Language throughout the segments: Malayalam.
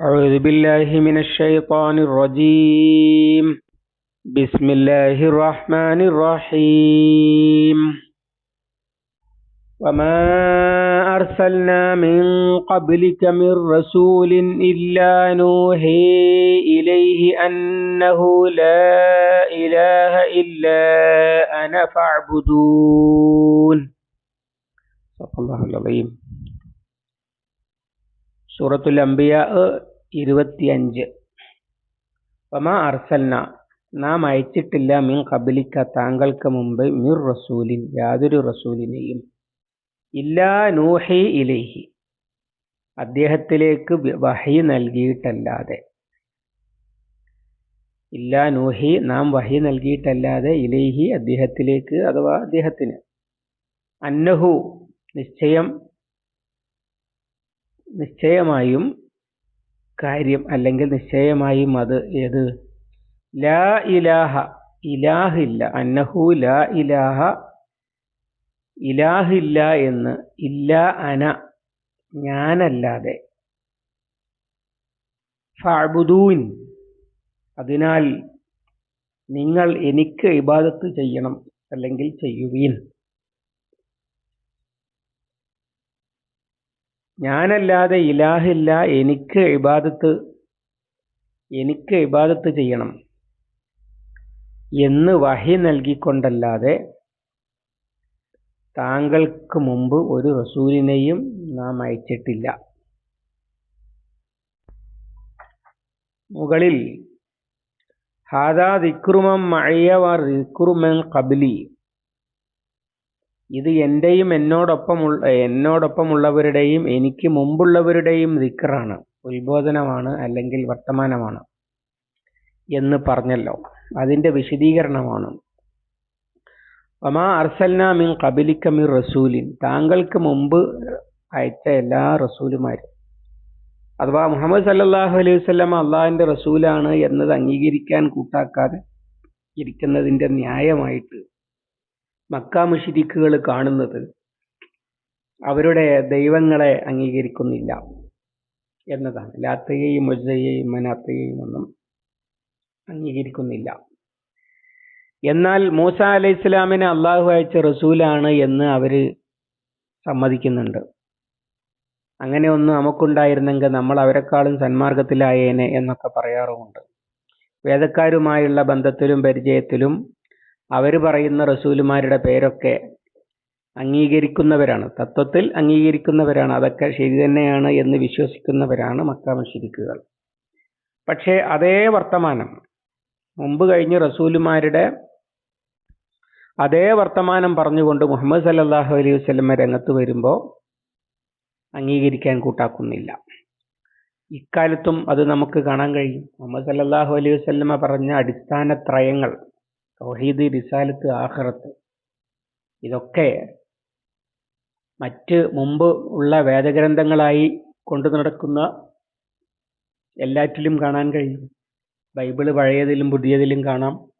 أعوذ بالله من الشيطان الرجيم. بسم الله الرحمن الرحيم. وما أرسلنا من قبلك من رسول إلا نوحي إليه أنه لا إله إلا أنا فاعبدون. صدق الله العظيم. സൂറത്തുൽ അംബിയ ഇരുപത്തിയഞ്ച്. വമാ അർസൽന. നാം അയച്ചിട്ടില്ല മിൻ കബലിക്ക താങ്കൾക്ക് മുമ്പ് മിർ റസൂലിൻ യാതൊരു റസൂലിനെയും. ഇല്ലാ നൂഹി ഇലൈഹി. അദ്ദേഹത്തിലേക്ക് വഹി നൽകിയിട്ടല്ലാതെ. ഇല്ലാ നൂഹി നാം വഹി നൽകിയിട്ടല്ലാതെ ഇലൈഹി അദ്ദേഹത്തിലേക്ക് അഥവാ അദ്ദേഹത്തിന്. അന്നഹു നിശ്ചയം നിശ്ചയമായും കാര്യം അല്ലെങ്കിൽ നിശ്ചയമായും അത് ഏത്? ലാ ഇലാഹ ഇലാഹില്ല അന്നഹു ലാ ഇലാഹ ഇലാഹില്ല എന്ന് ഇല്ല അന ഞാനല്ലാതെ. ഫഅബുദൂൻ അതിനാൽ നിങ്ങൾ എനിക്ക് ഇബാദത്ത് ചെയ്യണം അല്ലെങ്കിൽ ചെയ്യുവീൻ. ഞാനല്ലാതെ ഇലാഹില്ല എനിക്ക് ഇബാദത്ത് എനിക്ക് ഇബാദത്ത് ചെയ്യണം എന്ന് വഹി നൽകിക്കൊണ്ടല്ലാതെ താങ്കൾക്ക് മുമ്പ് ഒരു റസൂലിനെയും നാം അയച്ചിട്ടില്ല. മുകളിൽ ഹാദാ ദിക്രുമം മഴയവർ ദിക്രുമൻ കബിലി ഇത് എന്റെയും എന്നോടൊപ്പമുള്ള എന്നോടൊപ്പമുള്ളവരുടെയും എനിക്ക് മുമ്പുള്ളവരുടെയും ദിക്റാണ് ഉത്ബോധനമാണ് അല്ലെങ്കിൽ വർത്തമാനമാണ് എന്ന് പറഞ്ഞല്ലോ. അതിന്റെ വിശദീകരണമാണ്. മിൻ കബിലിക്ക മിർ റസൂലിൻ. താങ്കൾക്ക് മുമ്പ് അയച്ച എല്ലാ റസൂലുമാരും. അഥവാ മുഹമ്മദ് സല്ലാഹു അലൈഹി വസല്ലം അള്ളാഹിന്റെ റസൂലാണ് എന്നത് അംഗീകരിക്കാൻ കൂട്ടാക്കാതെ ഇരിക്കുന്നതിന്റെ ന്യായമായിട്ട് മക്ക മുഷിരിക്കുകൾ കാണുന്നത് അവരുടെ ദൈവങ്ങളെ അംഗീകരിക്കുന്നില്ല എന്നതാണ്. ലാത്തയെയും മുജയെയും മനാത്തയെയും ഒന്നും അംഗീകരിക്കുന്നില്ല. എന്നാൽ മൂസ അലൈഹി ഇസ്ലാമിനെ അള്ളാഹു അയച്ച റസൂലാണ് എന്ന് അവർ സമ്മതിക്കുന്നുണ്ട്. അങ്ങനെ ഒന്ന് നമുക്കുണ്ടായിരുന്നെങ്കിൽ നമ്മൾ അവരെക്കാളും സന്മാർഗത്തിലായേനെ എന്നൊക്കെ പറയാറുമുണ്ട്. വേദക്കാരുമായുള്ള ബന്ധത്തിലും പരിചയത്തിലും അവർ പറയുന്ന റസൂലുമാരുടെ പേരൊക്കെ അംഗീകരിക്കുന്നവരാണ്. തത്വത്തിൽ അംഗീകരിക്കുന്നവരാണ്. അതൊക്കെ ശരി തന്നെയാണ് എന്ന് വിശ്വസിക്കുന്നവരാണ് മക്ക മുഷിരിക്കുകൾ. പക്ഷേ അതേ വർത്തമാനം മുമ്പ് കഴിഞ്ഞ റസൂലുമാരുടെ അതേ വർത്തമാനം പറഞ്ഞുകൊണ്ട് മുഹമ്മദ് സല്ലാഹു അലൈഹി വസ്ലമ രംഗത്ത് വരുമ്പോൾ അംഗീകരിക്കാൻ കൂട്ടാക്കുന്നില്ല. ഇക്കാലത്തും അത് നമുക്ക് കാണാൻ കഴിയും. മുഹമ്മദ് സല്ലാഹു അലൈഹി വസല്ലമ പറഞ്ഞ അടിസ്ഥാന ത്രയങ്ങൾ തൗഹീദ് റിസാലത്ത് ആഖിറത്ത്. ഇതൊക്കെ മറ്റ് മുമ്പ് ഉള്ള വേദഗ്രന്ഥങ്ങളായി കൊണ്ടു നടക്കുന്ന എല്ലാറ്റിലും കാണാൻ കഴിയും. ബൈബിൾ പഴയതിലും പുതിയതിലും കാണാം.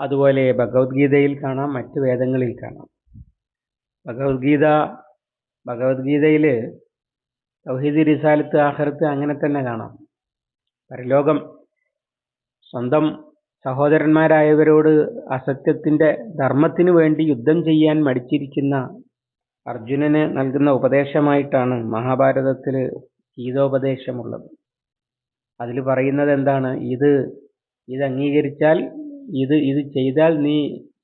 അതുപോലെ ഭഗവത്ഗീതയിൽ കാണാം മറ്റ് വേദങ്ങളിൽ കാണാം. ഭഗവത്ഗീത ഭഗവത്ഗീതയിൽ തൗഹീദ് റിസാലത്ത് ആഹ്റത്ത് അങ്ങനെ തന്നെ കാണാം. പരലോകം സ്വന്തം സഹോദരന്മാരായവരോട് അസത്യത്തിന്റെ ധർമ്മത്തിനു വേണ്ടി യുദ്ധം ചെയ്യാൻ മടിച്ചിരിക്കുന്ന അർജുനന് നൽകുന്ന ഉപദേശമായിട്ടാണ് മഹാഭാരതത്തിൽ ഗീതോപദേശമുള്ളത്. അതിൽ പറയുന്നത് എന്താണ്? ഇത് ഇത് അംഗീകരിച്ചാൽ ഇത് ഇത് ചെയ്താൽ നീ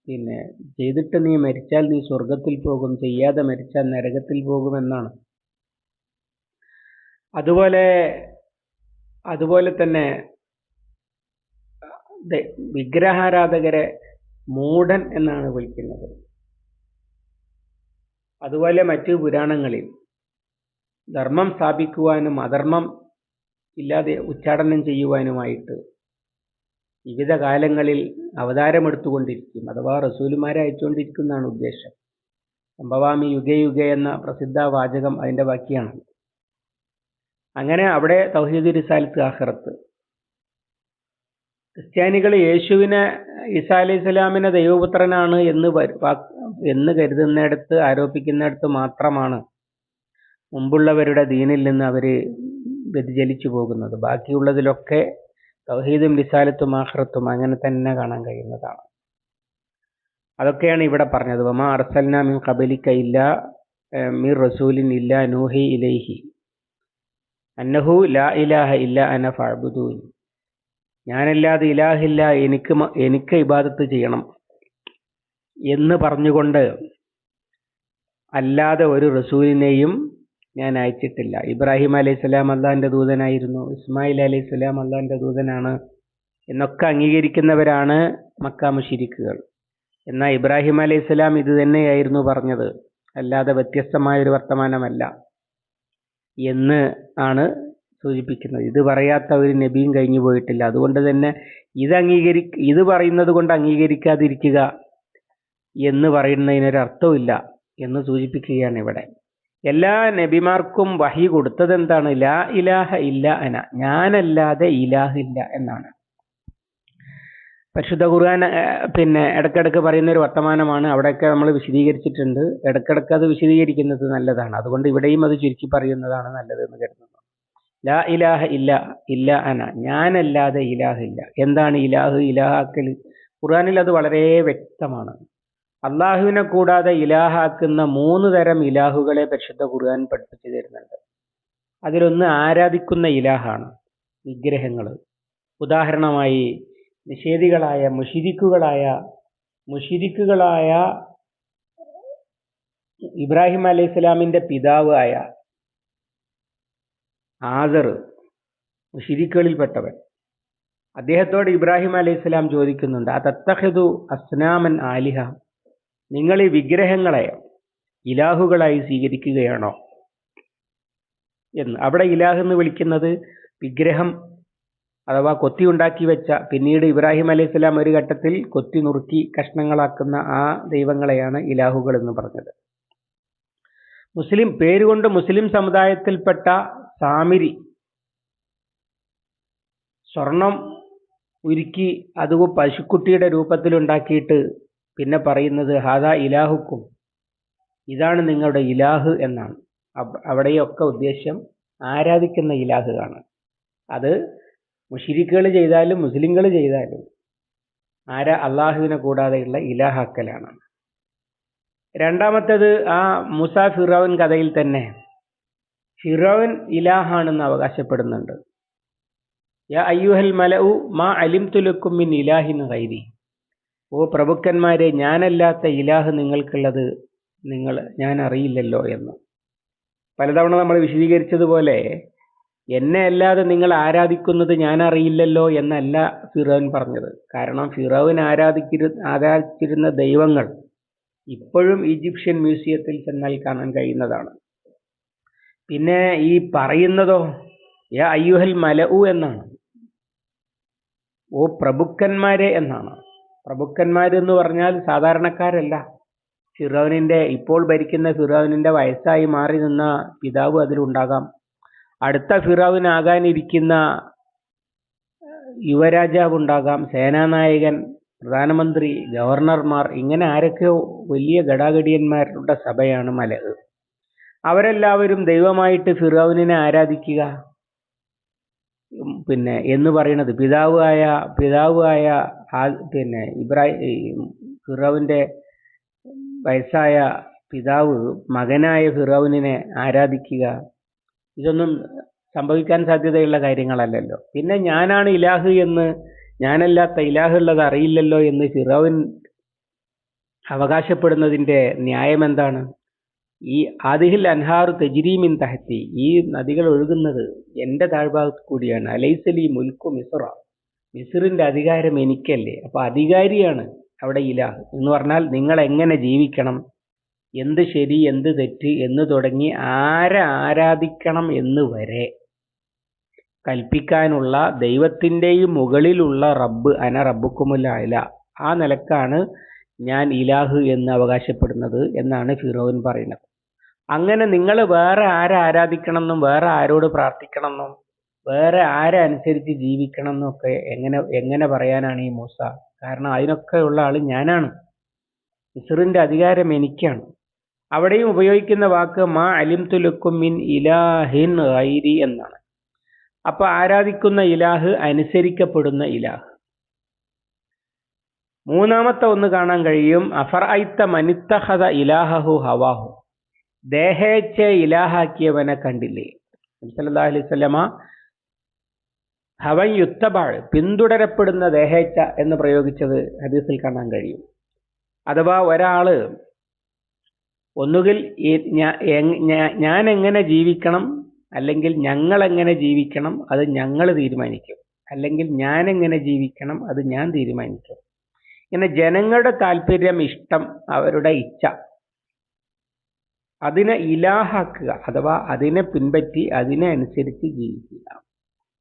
പിന്നെ ചെയ്തിട്ട് നീ മരിച്ചാൽ നീ സ്വർഗത്തിൽ പോകും ചെയ്യാതെ മരിച്ചാൽ നരകത്തിൽ പോകുമെന്നാണ് അതുപോലെ അതുപോലെ തന്നെ വിഗ്രഹാരാധകരെ മൂഢൻ എന്നാണ് വിളിക്കുന്നത്. അതുപോലെ മറ്റു പുരാണങ്ങളിൽ ധർമ്മം സ്ഥാപിക്കുവാനും അധർമ്മം ഇല്ലാതെ ഉച്ചാടനം ചെയ്യുവാനുമായിട്ട് വിവിധ കാലങ്ങളിൽ അവതാരമെടുത്തുകൊണ്ടിരിക്കും. അഥവാ റസൂലുമാരെ അയച്ചുകൊണ്ടിരിക്കുന്നതാണ് ഉദ്ദേശം. സംഭവാമി യുഗേ യുഗേ എന്ന പ്രസിദ്ധ വാചകം അതിന്റെ ബാക്കിയാണ്. അങ്ങനെ അവിടെ തൗഹീദ് റിസാലത്ത് ആഖിറത്ത് ക്രിസ്ത്യാനികൾ യേശുവിനെ ഈസാ അലൈഹി ദൈവപുത്രനാണ് എന്ന് എന്ന് കരുതുന്നിടത്ത് ആരോപിക്കുന്നിടത്ത് മാത്രമാണ് മുമ്പുള്ളവരുടെ ദീനിൽ നിന്ന് അവർ വ്യതിചലിച്ചു പോകുന്നത്. ബാക്കിയുള്ളതിലൊക്കെ തൗഹീദും വിശാലത്തും ആഹ്റത്തും അങ്ങനെ തന്നെ കാണാൻ കഴിയുന്നതാണ്. അതൊക്കെയാണ് ഇവിടെ പറഞ്ഞത്. വമാ അർസൽന മിൻ കബലിക്ക ഇല്ല മിർ റസൂലിൻ ഇല്ല നൂഹി ഇലൈഹി. അന്നഹു ലാ ഇലാഹ ഇല്ല അന ഫഅബുദൂൻ. ഞാനല്ലാതെ ഇലാഹില്ല എനിക്ക് എനിക്ക് ഇബാദത്ത് ചെയ്യണം എന്ന് പറഞ്ഞുകൊണ്ട് അല്ലാതെ ഒരു റസൂലിനെയും ഞാൻ അയച്ചിട്ടില്ല. ഇബ്രാഹിം അലൈഹി സ്വലാം അള്ളാഹിന്റെ ദൂതനായിരുന്നു ഇസ്മായിൽ അലൈഹി സ്വലാം അള്ളാഹിന്റെ ദൂതനാണ് എന്നൊക്കെ അംഗീകരിക്കുന്നവരാണ് മക്ക മുഷിരിക്കുകൾ. എന്നാൽ ഇബ്രാഹിം അലൈഹി സ്വലാം ഇത് തന്നെയായിരുന്നു പറഞ്ഞത്. അല്ലാതെ വ്യത്യസ്തമായ ഒരു വർത്തമാനമല്ല എന്ന് ആണ് സൂചിപ്പിക്കുന്നത്. ഇത് പറയാത്ത ഒരു നബിയും കഴിഞ്ഞു പോയിട്ടില്ല. അതുകൊണ്ട് തന്നെ ഇത് അംഗീകരി ഇത് പറയുന്നത് കൊണ്ട് അംഗീകരിക്കാതിരിക്കുക എന്ന് പറയുന്നതിനൊരു എന്ന് സൂചിപ്പിക്കുകയാണ് ഇവിടെ. എല്ലാ നബിമാർക്കും വഹി കൊടുത്തത് എന്താണ്? ലാ ഇലാഹ ഇല്ല അന. ഞാനല്ലാതെ ഇലാഹില്ല എന്നാണ്. പരിശുദ്ധ ഖുർആൻ പിന്നെ ഇടക്കിടക്ക് പറയുന്ന ഒരു വർത്തമാനമാണ്. അവിടെയൊക്കെ നമ്മൾ വിശദീകരിച്ചിട്ടുണ്ട്. ഇടക്കിടക്ക് അത് വിശദീകരിക്കുന്നത് നല്ലതാണ്. അതുകൊണ്ട് ഇവിടെയും അത് ചുരുക്കി പറയുന്നതാണ് നല്ലതെന്ന് കരുതുന്നു. ലാ ഇലാഹ ഇല്ല ഇല്ല അന. ഞാനല്ലാതെ ഇലാഹ ഇല്ല. എന്താണ് ഇലാഹ്? ഇലാഹാക്കൽ ഖുർആനിൽ അത് വളരെ വ്യക്തമാണ്. അള്ളാഹുവിനെ കൂടാതെ ഇലാഹാക്കുന്ന മൂന്ന് തരം ഇലാഹുകളെ പരിശുദ്ധ ഖുർആൻ പഠിപ്പിച്ചു തരുന്നുണ്ട്. അതിലൊന്ന് ആരാധിക്കുന്ന ഇലാഹാണ്. വിഗ്രഹങ്ങൾ. ഉദാഹരണമായി നിഷേധികളായ മുഷിരിക്കുകളായ മുഷിരിക്കുകളായ ഇബ്രാഹിം അലൈഹി സ്വലാമിന്റെ പിതാവായ ആദർ മുഷിരിക്കുകളിൽപ്പെട്ടവൻ അദ്ദേഹത്തോട് ഇബ്രാഹിം അലൈഹി സ്വലാം ചോദിക്കുന്നുണ്ട് ആ തത്തഹിദു അസ്നാമൻ ആലിഹ? നിങ്ങൾ ഈ വിഗ്രഹങ്ങളെ ഇലാഹുകളായി സ്വീകരിക്കുകയാണോ? എന്ന്. അവിടെ ഇലാഹ് എന്ന് വിളിക്കുന്നത് വിഗ്രഹം അഥവാ കൊത്തി ഉണ്ടാക്കി വെച്ച പിന്നീട് ഇബ്രാഹിം അലൈഹി സ്വലാം ഒരു ഘട്ടത്തിൽ കൊത്തി നുറുക്കി കഷ്ണങ്ങളാക്കുന്ന ആ ദൈവങ്ങളെയാണ് ഇലാഹുകൾ എന്ന് പറഞ്ഞത്. മുസ്ലിം പേരുകൊണ്ട് മുസ്ലിം സമുദായത്തിൽപ്പെട്ട സാമിരി സ്വർണം ഉരുക്കി അത് പശുക്കുട്ടിയുടെ രൂപത്തിലുണ്ടാക്കിയിട്ട് പിന്നെ പറയുന്നത് ഹാദാ ഇലാഹുക്കും. ഇതാണ് നിങ്ങളുടെ ഇലാഹ് എന്നാണ്. അവിടെയൊക്കെ ഉദ്ദേശ്യം ആരാധിക്കുന്ന ഇലാഹ് ആണ് അത് മുഷിരിക്കുകൾ ചെയ്താലും മുസ്ലിങ്ങൾ ചെയ്താലും ആരാ അള്ളാഹുവിനെ കൂടാതെയുള്ള ഇലാഹാക്കലാണ് രണ്ടാമത്തേത് ആ മുസ ഫിറോൻ കഥയിൽ തന്നെ ഫിറോൻ ഇലാഹാണെന്ന് അവകാശപ്പെടുന്നുണ്ട്. യാ അയ്യുഹൽ മലഉ മാ അലിംതുലക്കും മിൻ ഇലാഹിൻ ഗൈരി. ഓ പ്രഭുക്കന്മാരെ ഞാനല്ലാത്ത ഇലാഹ് നിങ്ങൾക്കുള്ളത് നിങ്ങൾ ഞാൻ അറിയില്ലല്ലോ എന്ന്. പലതവണ നമ്മൾ വിശദീകരിച്ചതുപോലെ എന്നെ അല്ലാതെ നിങ്ങൾ ആരാധിക്കുന്നത് ഞാൻ അറിയില്ലല്ലോ എന്നല്ല ഫിറോൻ പറഞ്ഞത്. കാരണം ഫിറോൻ ആരാധിച്ചിരു ആരാധിച്ചിരുന്ന ദൈവങ്ങൾ ഇപ്പോഴും ഈജിപ്ഷ്യൻ മ്യൂസിയത്തിൽ ചെന്നാൽ കാണാൻ കഴിയുന്നതാണ്. പിന്നെ ഈ പറയുന്നതോ യാ അയ്യുഹൽ മലഉ എന്നാണ്. ഓ പ്രഭുക്കന്മാരെ എന്നാണ്. പ്രഭുക്കന്മാരെന്ന് പറഞ്ഞാൽ സാധാരണക്കാരല്ല. ഫിറോനിന്റെ ഇപ്പോൾ ഭരിക്കുന്ന ഫിറോനിന്റെ വയസ്സായി മാറി നിന്ന പിതാവ് അതിലുണ്ടാകാം. അടുത്ത ഫിറോവിനാകാനിരിക്കുന്ന യുവരാജാവ് ഉണ്ടാകാം സേനാനായകൻ പ്രധാനമന്ത്രി ഗവർണർമാർ ഇങ്ങനെ ആരൊക്കെയോ വലിയ ഘടാഘടിയന്മാരുടെ സഭയാണ് മലക് അവരെല്ലാവരും ദൈവമായിട്ട് ഫിറൗനിനെ ആരാധിക്കുക. പിന്നെ എന്ന് പറയുന്നത് പിതാവായ പിതാവായ ആ- പിന്നെ ഇബ്രാഹിം ഫിറൗവിന്റെ വയസ്സായ പിതാവ് മകനായ ഫിറൗനിനെ ആരാധിക്കുക. ഇതൊന്നും സംഭവിക്കാൻ സാധ്യതയുള്ള കാര്യങ്ങളല്ലല്ലോ. പിന്നെ ഞാനാണ് ഇലാഹ് എന്ന് ഞാനല്ലാത്ത ഇലാഹ് ഉള്ളത് അറിയില്ലല്ലോ എന്ന് ഫിറോവിൻ അവകാശപ്പെടുന്നതിന്റെ ന്യായം എന്താണ്? ഈ ആദിഹിൽ അൻഹാറു തെജിരീമിൻ തഹത്തി ഈ നദികൾ ഒഴുകുന്നത് എന്റെ താഴ്ഭാഗത്ത് കൂടിയാണ്. അലൈസലി മുൽക്കു മിസ്ര മിസ്റിന്റെ അധികാരം എനിക്കല്ലേ? അപ്പോൾ അധികാരിയാണ് അവിടെ ഇലാഹ്. എന്ന് പറഞ്ഞാൽ നിങ്ങൾ എങ്ങനെ ജീവിക്കണം? എന്ത് ശരി എന്ത് തെറ്റ് എന്ന് തുടങ്ങി ആരെ ആരാധിക്കണം എന്ന് വരെ കൽപ്പിക്കാനുള്ള ദൈവത്തിന്റെയും മുകളിലുള്ള റബ്ബ് അന റബ്ബുക്കുമുല്ല ഇല. ആ നിലക്കാണ് ഞാൻ ഇലാഹ് എന്ന് അവകാശപ്പെടുന്നത് എന്നാണ് ഫിറോവിൻ പറയുന്നത്. അങ്ങനെ നിങ്ങൾ വേറെ ആരെ ആരാധിക്കണമെന്നും വേറെ ആരോട് പ്രാർത്ഥിക്കണമെന്നും വേറെ ആരെ അനുസരിച്ച് ജീവിക്കണം എന്നും ഒക്കെ എങ്ങനെ എങ്ങനെ പറയാനാണ് ഈ മൂസ? കാരണം അതിനൊക്കെ ഉള്ള ആൾ ഞാനാണ്. മിസ്റിന്റെ അധികാരം എനിക്കാണ്. അവിടെയും ഉപയോഗിക്കുന്ന വാക്ക് മാ അലിം തുലുക്കും മിൻ ഇലാഹിൻ ഐരി എന്നാണ്. അപ്പൊ ആരാധിക്കുന്ന ഇലാഹ് അനുസരിക്കപ്പെടുന്ന ഇലാഹ്. മൂന്നാമത്തെ ഒന്ന് കാണാൻ കഴിയും അഫർ ഐത്ത മനിത്തഹത ഇലാഹു ഹവാഹു. ദേഹേച്ഛ ഇലാഹാക്കിയവനെ കണ്ടില്ലേ? അലൈഹി വസല്ലമ ഹവൻ യുത്തബാൾ പിന്തുടരപ്പെടുന്ന ദേഹേച്ഛ എന്ന് പ്രയോഗിച്ചത് ഹദീസിൽ കാണാൻ കഴിയും. അഥവാ ഒരാൾ ഒന്നുകിൽ ഞാൻ എങ്ങനെ ജീവിക്കണം അല്ലെങ്കിൽ ഞങ്ങൾ എങ്ങനെ ജീവിക്കണം അത് ഞങ്ങൾ തീരുമാനിക്കും. അല്ലെങ്കിൽ ഞാൻ എങ്ങനെ ജീവിക്കണം അത് ഞാൻ തീരുമാനിക്കും. ഇങ്ങനെ ജനങ്ങളുടെ താല്പര്യം ഇഷ്ടം അവരുടെ ഇച്ഛ. അതിനെ ഇലാഹാക്കുക അഥവാ അതിനെ പിൻപറ്റി അതിനെ അനുസരിച്ച് ജീവിക്കുക.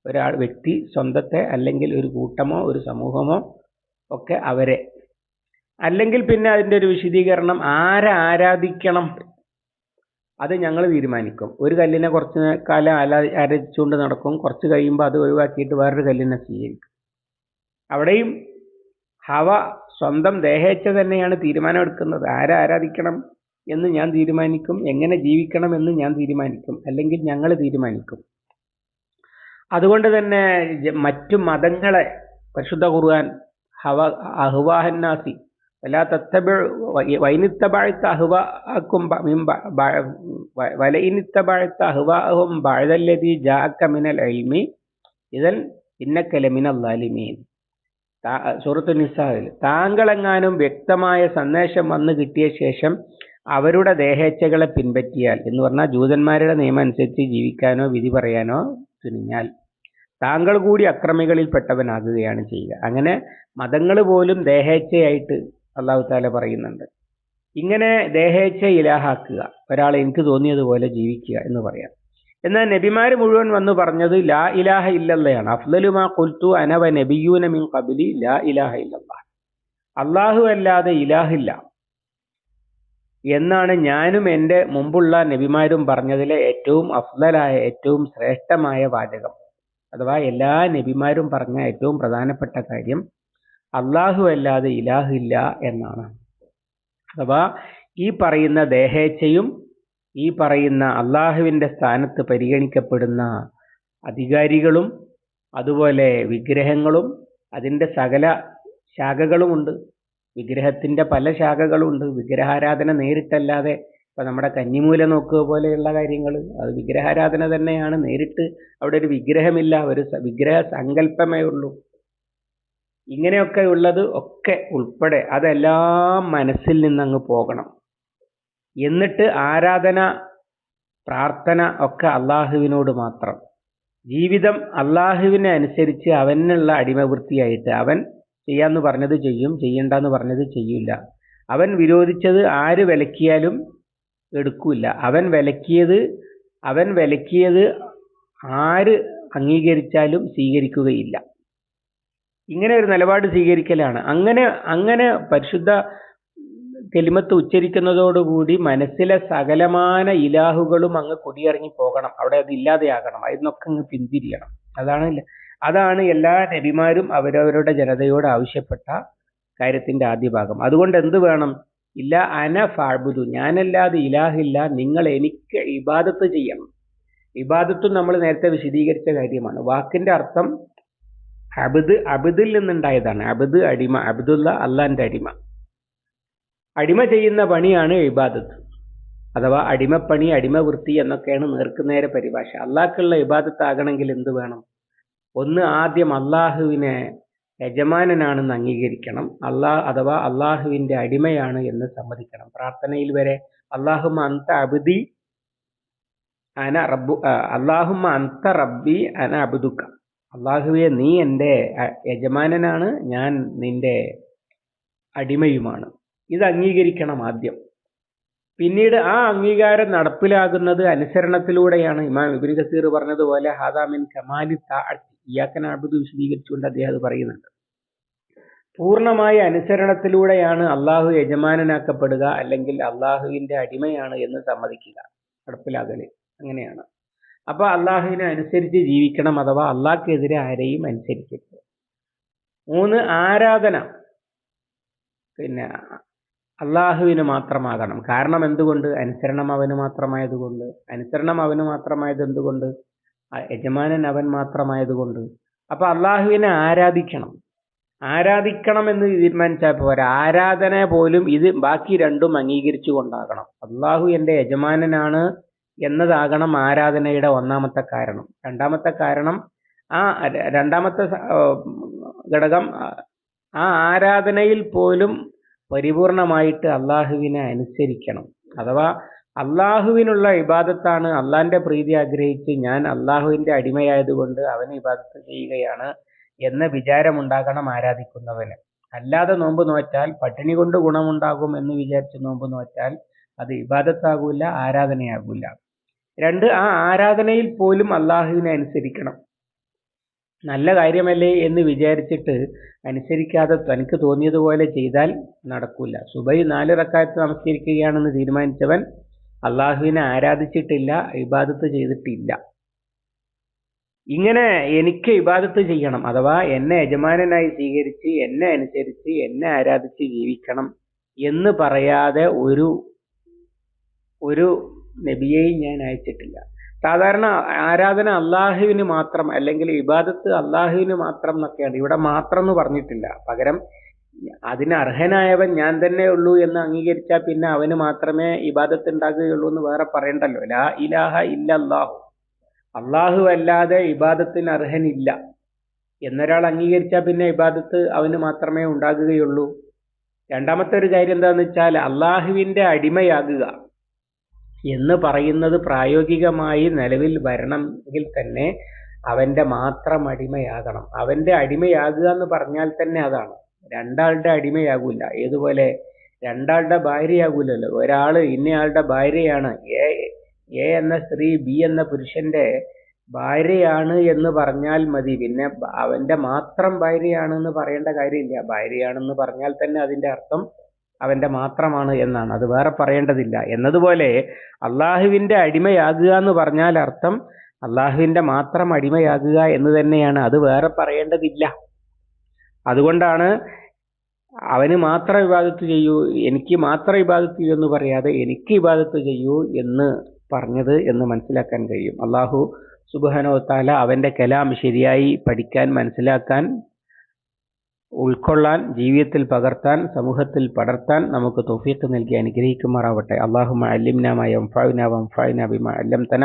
ഒരാൾ വ്യക്തി സ്വന്തത്തെ അല്ലെങ്കിൽ ഒരു കൂട്ടമോ ഒരു സമൂഹമോ ഒക്കെ അവരെ. അല്ലെങ്കിൽ പിന്നെ അതിന്റെ ഒരു വിശദീകരണം ആരെ ആരാധിക്കണം? അത് ഞങ്ങൾ തീരുമാനിക്കും. ഒരു കല്ലിനെ കുറച്ച് കാലം അല ആരാധിച്ചുകൊണ്ട് നടക്കും. കുറച്ച് കഴിയുമ്പോൾ അത് ഒഴിവാക്കിയിട്ട് വേറൊരു കല്ലിനെ സ്വീകരിക്കും. അവിടെയും ഹവ സ്വന്തം ദേഹേച്ഛ തന്നെയാണ് തീരുമാനമെടുക്കുന്നത്. ആരെ ആരാധിക്കണം? എന്ന് ഞാൻ തീരുമാനിക്കും. എങ്ങനെ ജീവിക്കണം എന്ന് ഞാൻ തീരുമാനിക്കും. അല്ലെങ്കിൽ ഞങ്ങൾ തീരുമാനിക്കും. അതുകൊണ്ട് തന്നെ മറ്റു മതങ്ങളെ പരിശുദ്ധ ഖുർആൻ ഹവ അഹ്വാഹന്നാസി വലാ തത്തബിഴ് വൈനിത്തബാഴ്ത്ത അഹ്വാക്കും വലയിനിത്തബാഴ്ത്ത അഹ്വാഹും ബാഴല്ലതി ജാഅക്ക മിനൽ ഇൽമി ഇതൻ ഇന്നക്കലമിനൽ അലിമീൻ സൂറത്തു നിസാഹിൽ താങ്കളെങ്ങാനും വ്യക്തമായ സന്ദേശം വന്നു കിട്ടിയ ശേഷം അവരുടെ ദേഹേച്ഛകളെ പിൻപറ്റിയാൽ എന്ന് പറഞ്ഞാൽ ജൂതന്മാരുടെ നിയമം അനുസരിച്ച് ജീവിക്കാനോ വിധി പറയാനോ തുനിഞ്ഞാൽ താങ്കൾ കൂടി അക്രമികളിൽ അക്രമികളിൽപ്പെട്ടവനാകുകയാണ് ചെയ്യുക. അങ്ങനെ മതങ്ങൾ പോലും ദേഹേച്ഛയായിട്ട് അള്ളാഹു താല പറയുന്നുണ്ട്. ഇങ്ങനെ ദേഹേച്ഛ ഇലാഹാക്കുക. ഒരാൾ എനിക്ക് തോന്നിയതുപോലെ ജീവിക്കുക എന്ന് പറയാം. എന്നാൽ നബിമാർ മുഴുവൻ വന്ന് പറഞ്ഞത് ലാ ഇലാഹ ഇല്ലല്ലയാണ്. അഫ്ലലുമാ കൊൽത്തു അനവ നബിയൂന മിൻ കബിലി ലാ ഇലാഹ ഇല്ലല്ല അള്ളാഹു അല്ലാതെ ഇലാഹില്ല. എന്നാണ് ഞാനും എന്റെ മുമ്പുള്ള നബിമാരും പറഞ്ഞതിലെ ഏറ്റവും അഫ്ലലായ ഏറ്റവും ശ്രേഷ്ഠമായ വാചകം. അഥവാ എല്ലാ നബിമാരും പറഞ്ഞ ഏറ്റവും പ്രധാനപ്പെട്ട കാര്യം അള്ളാഹു അല്ലാതെ ഇലാഹില്ല എന്നാണ്. അഥവാ ഈ പറയുന്ന ദേഹേച്ഛയും ഈ പറയുന്ന അള്ളാഹുവിന്റെ സ്ഥാനത്ത് പരിഗണിക്കപ്പെടുന്ന അധികാരികളും അതുപോലെ വിഗ്രഹങ്ങളും അതിന്റെ സകല ശാഖകളുമുണ്ട്. വിഗ്രഹത്തിന്റെ പല ശാഖകളുണ്ട്. വിഗ്രഹാരാധന നേരിട്ടല്ലാതെ ഇപ്പം നമ്മുടെ കന്നിമൂല നോക്കുക പോലെയുള്ള കാര്യങ്ങൾ അത് വിഗ്രഹാരാധന തന്നെയാണ്. നേരിട്ട് അവിടെ ഒരു വിഗ്രഹമില്ല ഒരു വിഗ്രഹ സങ്കല്പമേ ഉള്ളൂ. ഇങ്ങനെയൊക്കെ ഉള്ളത് ഒക്കെ ഉൾപ്പെടെ അതെല്ലാം മനസ്സിൽ നിന്നങ്ങ് പോകണം. എന്നിട്ട് ആരാധന പ്രാർത്ഥന ഒക്കെ അള്ളാഹുവിനോട് മാത്രം. ജീവിതം അള്ളാഹുവിനെ അനുസരിച്ച് അവനുള്ള അടിമവൃത്തിയായിട്ട് അവൻ ചെയ്യാന്ന് പറഞ്ഞത് ചെയ്യും ചെയ്യണ്ടെന്ന് പറഞ്ഞത് ചെയ്യില്ല. അവൻ വിരോധിച്ചത് ആര് വിലക്കിയാലും എടുക്കില്ല. അവൻ വിലക്കിയത് അവൻ വിലക്കിയത് ആര് അംഗീകരിച്ചാലും സ്വീകരിക്കുകയില്ല. ഇങ്ങനെ ഒരു നിലപാട് സ്വീകരിക്കലാണ്. അങ്ങനെ അങ്ങനെ പരിശുദ്ധ കെലിമത്ത് ഉച്ചരിക്കുന്നതോടുകൂടി മനസ്സിലെ സകലമാന ഇലാഹുകളും അങ്ങ് കുടിയിറങ്ങി പോകണം. അവിടെ അത് ഇല്ലാതെയാകണം. അതിനൊക്കെ അങ്ങ് പിന്തിരിയണം. അതാണ് അതാണ് എല്ലാ നബിമാരും അവരവരുടെ ജനതയോട് ആവശ്യപ്പെട്ട കാര്യത്തിന്റെ ആദ്യ ഭാഗം. അതുകൊണ്ട് എന്ത് വേണം? ഇല്ല അന ഫാബുദു. ഞാനല്ലാതെ ഇലാഹില്ല. നിങ്ങൾ എനിക്ക് ഇബാദത്ത് ചെയ്യണം. ഇബാദത്തും നമ്മൾ നേരത്തെ വിശദീകരിച്ച കാര്യമാണ്. വാക്കിന്റെ അർത്ഥം അബദ് അബദിൽ നിന്നുണ്ടായതാണ്. അബദ് അടിമ അബിദുല്ല അള്ളാന്റെ അടിമ. അടിമ ചെയ്യുന്ന പണിയാണ് ഇബാദത്ത്. അഥവാ അടിമപ്പണി അടിമവൃത്തി എന്നൊക്കെയാണ് നേർക്കുനേരെ പരിഭാഷ. അള്ളാഹ്ക്കുള്ള ഇബാദത്ത് ആകണമെങ്കിൽ എന്ത് വേണം? ഒന്ന് ആദ്യം അള്ളാഹുവിനെ യജമാനനാണെന്ന് അംഗീകരിക്കണം. അള്ളാഹ് അഥവാ അള്ളാഹുവിന്റെ അടിമയാണ് എന്ന് സമ്മതിക്കണം. പ്രാർത്ഥനയിൽ വരെ അള്ളാഹുമ അന്ത അബുദി അന റബ്ബു അള്ളാഹുമ അന്ത റബ്ബി അന അബുദുക്ക അള്ളാഹുവെ നീ എന്റെ യജമാനനാണ്. ഞാൻ നിന്റെ അടിമയുമാണ്. ഇത് അംഗീകരിക്കണം ആദ്യം. പിന്നീട് ആ അംഗീകാരം നടപ്പിലാകുന്നത് അനുസരണത്തിലൂടെയാണ്. ഇമാം ഇബിൻ കസീർ പറഞ്ഞതുപോലെ ഹാദാമിൻ കമാലി താഅത്ത് ഇയ്യാക്കൻ അബ്ദു വിശദീകരിച്ചുകൊണ്ട് അദ്ദേഹം അത് പറയുന്നുണ്ട്. പൂർണമായ അനുസരണത്തിലൂടെയാണ് അള്ളാഹു യജമാനനാക്കപ്പെടുക അല്ലെങ്കിൽ അള്ളാഹുവിന്റെ അടിമയാണ് എന്ന് സമ്മതിക്കുക. നടപ്പിലാകൽ അങ്ങനെയാണ്. അപ്പൊ അള്ളാഹുവിനെ അനുസരിച്ച് ജീവിക്കണം അഥവാ അള്ളാഹ്ക്കെതിരെ ആരെയും അനുസരിക്കരുത്. മൂന്ന് ആരാധന. പിന്നെ അള്ളാഹുവിന് മാത്രമാകണം. കാരണം എന്തുകൊണ്ട്? അനുസരണം അവന് മാത്രമായതുകൊണ്ട്. അനുസരണം അവന് മാത്രമായത് എന്തുകൊണ്ട് യജമാനൻ അവൻ മാത്രമായതുകൊണ്ട്. അപ്പൊ അള്ളാഹുവിനെ ആരാധിക്കണം. ആരാധിക്കണം എന്ന് തീരുമാനിച്ചാൽ പോരാ. ആരാധന പോലും ഇത് ബാക്കി രണ്ടും അംഗീകരിച്ചു കൊണ്ടാകണം. അള്ളാഹു എന്റെ യജമാനനാണ് എന്നതാകണം ആരാധനയുടെ ഒന്നാമത്തെ കാരണം. രണ്ടാമത്തെ കാരണം ആ രണ്ടാമത്തെ ഘടകം ആ ആരാധനയിൽ പോലും പരിപൂർണമായിട്ട് അള്ളാഹുവിനെ അനുസരിക്കണം. അഥവാ അള്ളാഹുവിനുള്ള ഇബാദത്താണ് അള്ളാഹിന്റെ പ്രീതി ആഗ്രഹിച്ച് ഞാൻ അള്ളാഹുവിന്റെ അടിമയായതുകൊണ്ട് അവന് ഇബാദത്ത് ചെയ്യുകയാണ് എന്ന വിചാരമുണ്ടാകണം ആരാധിക്കുന്നവന്. അല്ലാതെ നോമ്പ് നോറ്റാൽ പട്ടിണി കൊണ്ട് ഗുണമുണ്ടാകും എന്ന് വിചാരിച്ച് നോമ്പ് നോറ്റാൽ അത് ഇബാദത്താകൂല ആരാധനയാകൂല. രണ്ട് ആ ആരാധനയിൽ പോലും അള്ളാഹുവിനെ അനുസരിക്കണം. നല്ല കാര്യമല്ലേ എന്ന് വിചാരിച്ചിട്ട് അനുസരിക്കാതെ തനിക്ക് തോന്നിയതുപോലെ ചെയ്താൽ നടക്കൂല. സുബൈ നാല് റക്കായത്ത് നമസ്കരിക്കുകയാണെന്ന് തീരുമാനിച്ചവൻ അള്ളാഹുവിനെ ആരാധിച്ചിട്ടില്ല ഇബാദത്ത് ചെയ്തിട്ടില്ല. ഇങ്ങനെ എനിക്ക് ഇബാദത്ത് ചെയ്യണം അഥവാ എന്നെ യജമാനനായി സ്വീകരിച്ച് എന്നെ അനുസരിച്ച് എന്നെ ആരാധിച്ച് ജീവിക്കണം എന്ന് പറയാതെ ഒരു ഒരു നബിയെയും ഞാൻ അയച്ചിട്ടില്ല. സാധാരണ ആരാധന അള്ളാഹുവിന് മാത്രം അല്ലെങ്കിൽ ഇബാദത്ത് അള്ളാഹുവിന് മാത്രം എന്നൊക്കെയാണ്. ഇവിടെ മാത്രം എന്ന് പറഞ്ഞിട്ടില്ല. പകരം അതിന് അർഹനായവൻ ഞാൻ തന്നെ ഉള്ളൂ എന്ന് അംഗീകരിച്ചാൽ പിന്നെ അവന് മാത്രമേ ഇബാദത്ത് ഉണ്ടാകുകയുള്ളൂ എന്ന് വേറെ പറയണ്ടല്ലോ. ലാ ഇലാഹ ഇല്ല അള്ളാഹു അള്ളാഹു അല്ലാതെ ഇബാദത്തിന് അർഹനില്ല. എന്നൊരാൾ അംഗീകരിച്ചാൽ പിന്നെ ഇബാദത്ത് അവന് മാത്രമേ ഉണ്ടാകുകയുള്ളൂ. രണ്ടാമത്തെ ഒരു കാര്യം എന്താണെന്ന് വെച്ചാൽ അള്ളാഹുവിന്റെ അടിമയാകുക എന്ന് പറയുന്നത് പ്രായോഗികമായി നിലവിൽ വരണമെങ്കിൽ തന്നെ അവന്റെ മാത്രം അടിമയാകണം. അവന്റെ അടിമയാകുക എന്ന് പറഞ്ഞാൽ തന്നെ അതാണ്. രണ്ടാളുടെ അടിമയാകൂല. ഏതുപോലെ? രണ്ടാളുടെ ഭാര്യയാകൂലല്ലോ. ഒരാൾ ഇന്നയാളുടെ ഭാര്യയാണ്. എ എ എന്ന സ്ത്രീ ബി എന്ന പുരുഷന്റെ ഭാര്യയാണ് എന്ന് പറഞ്ഞാൽ മതി. പിന്നെ അവന്റെ മാത്രം ഭാര്യയാണ് എന്ന് പറയേണ്ട കാര്യമില്ല. ഭാര്യയാണെന്ന് പറഞ്ഞാൽ തന്നെ അതിന്റെ അർത്ഥം അവന്റെ മാത്രമാണ് എന്നാണ്. അത് വേറെ പറയേണ്ടതില്ല. എന്നതുപോലെ അള്ളാഹുവിന്റെ അടിമയാകുക എന്ന് പറഞ്ഞാൽ അർത്ഥം അള്ളാഹുവിന്റെ മാത്രം അടിമയാകുക എന്ന് തന്നെയാണ്. അത് വേറെ പറയേണ്ടതില്ല. അതുകൊണ്ടാണ് അവന് മാത്രം ഇബാദത്ത് ചെയ്യൂ എനിക്ക് മാത്രം ഇബാദത്ത് ചെയ്യൂ എന്ന് പറയാതെ എനിക്ക് ഇബാദത്ത് ചെയ്യൂ എന്ന് പറഞ്ഞത് എന്ന് മനസ്സിലാക്കാൻ കഴിയും. അള്ളാഹു സുബാനോ താല അവന്റെ കലാം ശരിയായി പഠിക്കാൻ മനസ്സിലാക്കാൻ ഉൾക്കൊള്ളാൻ ജീവിതത്തിൽ പകർത്താൻ സമൂഹത്തിൽ പടർത്താൻ നമുക്ക് തോഫീക്ക് നൽകി അനുഗ്രഹിക്കുമാറാവട്ടെ അള്ളാഹു അല്ലിംന യംഫഅന വംഫഅന ബിമാ അല്ലംതന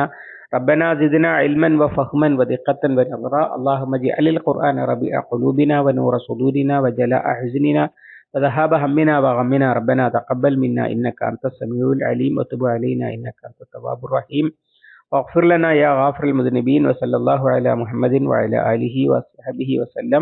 ربنا زدنا علما وفهما ودقة ونظرا اللهم اجعل القرآن ربيع قلوبنا ونور صدورنا وجلاء حزننا وذهاب همنا وغمنا ربنا تقبل منا إنك أنت السميع العليم وتب علينا إنك أنت التواب الرحيم واغفر لنا يا غافر المذنبين وصلى الله على محمد وعلى آله وصحبه وسلم